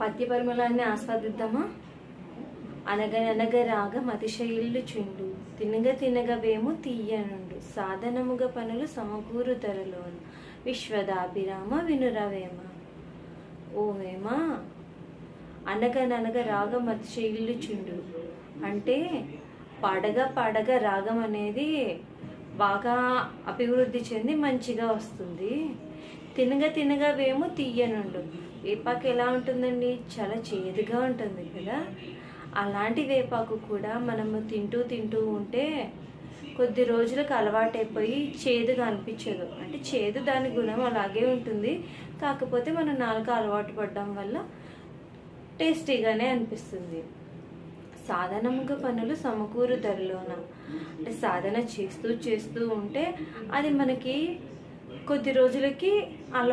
పద్య పరిమళాన్ని ఆస్వాదిద్దామా అనగననగ రాగం అతిశయిల్లు చుండు. తినగ తినగ వేము తీయనుండు. సాధనముగ పనులు సమకూరు ధరలోను. విశ్వదాభిరామ వినురవేమ. ఓ వేమ? అనగననగ రాగం అతిశయిల్లు చుండు. అంటే పాడగా పాడగా రాగం అనేది బాగా అభివృద్ధి చెంది మంచిగా వస్తుంది. తినగ తినగవేమో వేము తీయనుండు. వేపాకు ఎలా ఉంటుందండి? చాలా చేదుగా ఉంటుంది కదా? అలాంటి వేపాకు కూడా మనము తింటూ తింటూ ఉంటే కొద్ది రోజులకు అలవాటైపోయి చేదుగా అనిపించదు. అంటే చేదు దాని గుణం అలాగే ఉంటుంది. కాకపోతే మనం నాలుక అలవాటు పడడం వల్ల టేస్టీగానే అనిపిస్తుంది. సాధనముగా పనులు సమకూరు ధరలోన అంటే సాధన చేస్తూ చేస్తూ ఉంటే అది మనకి కొద్ది రోజులకి